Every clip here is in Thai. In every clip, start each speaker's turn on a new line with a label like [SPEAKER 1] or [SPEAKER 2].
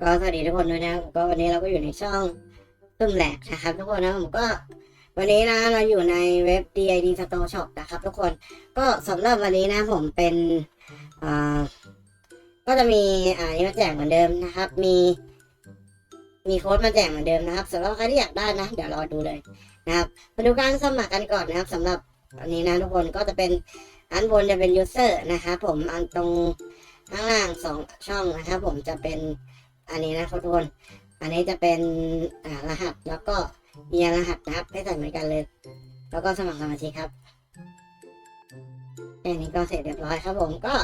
[SPEAKER 1] ก็สวัสดีทุกคนด้วยนะก็วันนี้เราก็อยู่ในช่องตึมแหลกนะครับทุกคนนะผมก็วันนี้นะเราอยู่ในเว็บ DID Store Shop นะครับ ทุกคนก็สำหรับวันนี้นะผมเป็นอ่าก็จะมีอ่านี้มาแจกเหมือนเดิมนะครับ มีมีโค้ดมาแจกเหมือนเดิมนะครับสำหรับใครที่อยากได้นะ เดี๋ยวรอดูเลยนะครับมาดูการสมัครกันก่อนนะครับสำหรับอันนี้นะทุกคนก็จะเป็นอันบนจะเป็น user นะครับผมอันตรง ข้างล่างสองช่องนะครับผมจะเป็นอันนี้นะครับทุกคนอันนี้จะเป็นรหัสแล้วก็มีรหัสนะครับให้ใส่เหมือนกันเลย แล้วก็สมัครสมาชิกครับแค่นี้ก็เสร็จเรียบร้อยครับผมก็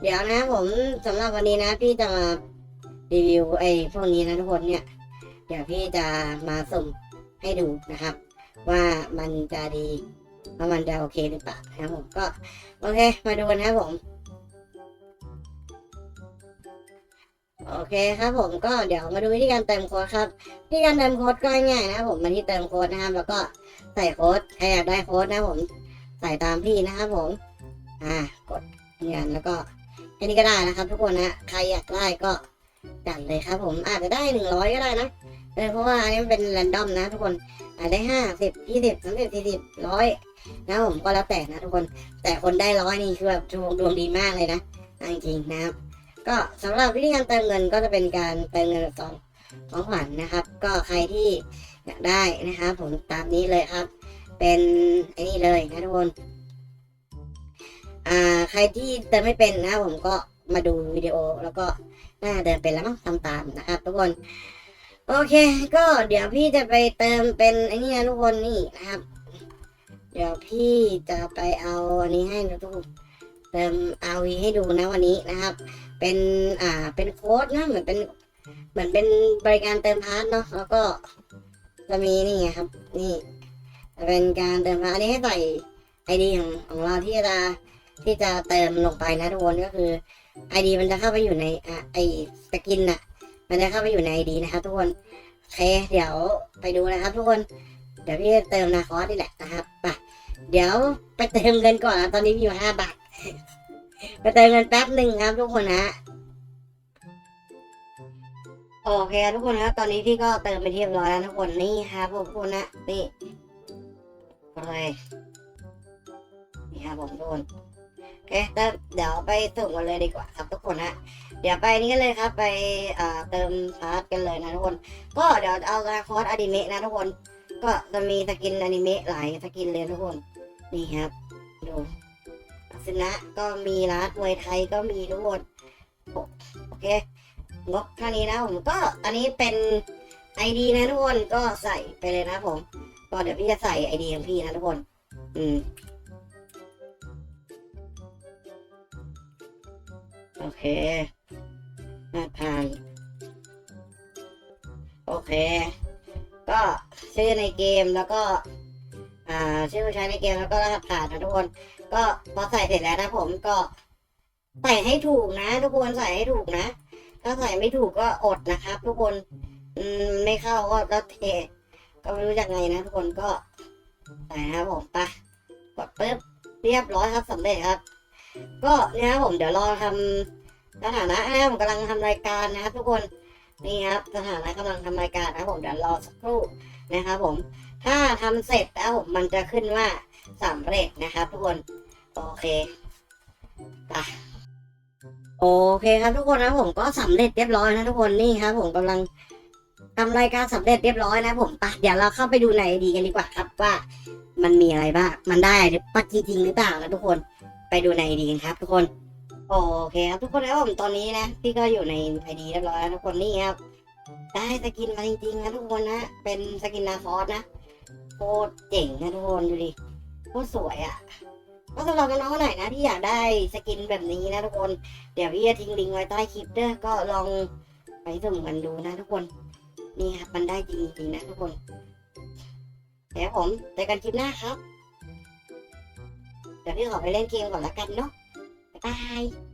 [SPEAKER 1] เดี๋ยวนะผมสำหรับวันนี้นะ พี่จะมารีวิวไอ้พวกนี้นะทุกคนเนี่ย เดี๋ยวพี่จะมาสุ่มให้ดูนะครับ ว่ามันจะดีว่ามันจะโอเคหรือเปล่านะครับผมก็โอเค มาดูกันนะครับผม โอเคครับผมก็เดี๋ยวมาดูวิธีการเติมโค้ดครับวิธีการเติมโค้ดก็ง่ายนะครับผมมาที่เติมโค้ดนะครับ แล้วก็ใส่โค้ดใครอยากได้โค้ดนะผมใส่ตามพี่นะครับผม อ่ากดยืนยันแล้วก็แค่นี้ก็ได้นะครับ ทุกคนนะใครอยากได้ก็จัดเลยครับ ผมอาจจะได้หนึ่งร้อยก็ได้นะเออเพราะว่าอันนี้มันเป็นแรนดอมนะทุกคนอาจได้ห้าสิบยี่สิบสามสิบสี่สิบร้อยนะผมก็แล้วแต่นะทุกคน แต่คนได้ร้อยนี่คือแบบดวงดวงดีมากเลยนะจริงๆนะครับ ก็สำหรับวิธีการเติมเงินก็จะเป็นการเติมเงินแบบสองของขวัญนะครับ ก็ใครที่อยากได้นะครับผมตามนี้เลยครับ เป็นไอ้นี่เลยนะทุกคนอ่าใครที่เติมไม่เป็นนะครับผมก็มาดูวิดีโอแล้วก็น่าเดินเป็นแล้วมั้งทำตามนะครับ ทุกคนโอเค ก็เดี๋ยวพี่จะไปเติมเป็นไอ้นี่นะทุกคนนี่นะครับ เดี๋ยวพี่จะไปเอาอันนี้ให้นะทุกคน เติม RV ให้ดูนะวันนี้นะครับ เป็นอ่าเป็นโค้ดนะเหมือนเป็นเหมือนเป็นบริการเติมพาร์ทเนาะแล้วก็จะมีนี่ไงครับ นี่ เป็นการเติมพาร์ทอันนี้ให้ใส่ไอดีของของเราที่จะที่จะเติมลงไปนะทุกคนก็คือไอดีมันจะเข้าไปอยู่ในอ่าไอสกินน่ะ มันจะเข้าไปอยู่ในไอดีนะครับทุกคนโอเคเดี๋ยวไปดูนะครับ ทุกคน เดี๋ยวพี่เติมนาคอสนี่แหละนะครับไปเดี๋ยวไปเติมเงินก่อนนะตอนนี้มีอยู่ห้าบาท ไปเติมเงินแป๊บหนึ่งครับทุกคนนะโอเคทุกคนครับ ตอนนี้พี่ก็เติมไปเรียบร้อยแล้วทุกคนนี่ครับทุกคนนะนี่เลยนี่ครับผมทุกคนโอเคเติมเดี๋ยวไปสุ่มกันเลยดีกว่าครับทุกคนนะเดี๋ยวไปนี่กันเลยครับ ไปเอ่อเติมพาร์ทกันเลยนะทุกคน ก็เดี๋ยวเอาคอร์สอนิเมะนะทุกคน ก็จะมีสกินอนิเมะหลายสกินเลยทุกคน นี่ครับดู สนะก็มีร้านมวยไทยก็มีทุกคนโอโอเคงบเท่านี้นะผมก็อันนี้เป็นไอดีนะทุกคนก็ใส่ไปเลยนะผมก็เดี๋ยวพี่จะใส่ไอดีของพี่นะทุกคน อืมโอเคมาผ่านโอเค ก็ชื่อในเกมแล้วก็ อ่าชื่อผู้ใช้ในเกมแล้วก็รหัสผ่านนะทุกคน ก็พอใส่เสร็จแล้วนะผมก็ใส่ให้ถูกนะ ทุกคนใส่ให้ถูกนะ ถ้าใส่ไม่ถูกก็อดนะครับ ทุกคนอืมไม่เข้าก็แล้วเทก็ไม่รู้จะไงนะทุกคนก็ใส่นะครับผมไปกดปึ๊บเรียบร้อยครับสำเร็จครับ ก็เนี่ยครับผมเดี๋ยวรอทำสถานะนะผมกำลังทำรายการนะครับ ทุกคนนี่ครับสถานะกำลังทำรายการนะครับผมเดี๋ยวรอสักครู่นะครับผม ถ้าทำเสร็จแล้วผมมันจะขึ้นว่าสำเร็จนะครับทุกคน โอเคไปโอเคครับทุกคนนะผมก็สำเร็จเรียบร้อยนะทุกคนนี่ครับ ผมกำลังทำรายการสำเร็จเรียบร้อยนะผมไปเดี๋ยวเราเข้าไปดูในดีกันดีกว่าครับว่า มันมีอะไรบ้างมันได้หรือปะจจริงหรือเปล่านะทุกคนไปดูในดีกันครับ ทุกคน โอเคครับทุกคนแล้วผมตอนนี้นะพี่ก็อยู่ในไอดีเรียบร้อยแล้วทุกคนนี่ครับได้สกินมาจริงๆนะทุกคนนะเป็นสกินนาคอสนะ โคตรเจ๋งนะทุกคนดูดิโคตรสวยอะ่ะก็สำหรับน้องๆคนไหนนะที่อยากได้สกินแบบนี้นะทุกคนเดี๋ยวพี่จะทิ้งลิงก์ไว้ใต้คลิปเด้อก็ลองไปสุ่มกันดูนะทุกคนนี่ครับมันได้จริงๆนะทุกคนเดี๋ยวผมเจอกันคลิปหน้าครับเดี๋ยวพี่ขอไปเล่นเกมก่อนละกันเนาะบ๊ายบาย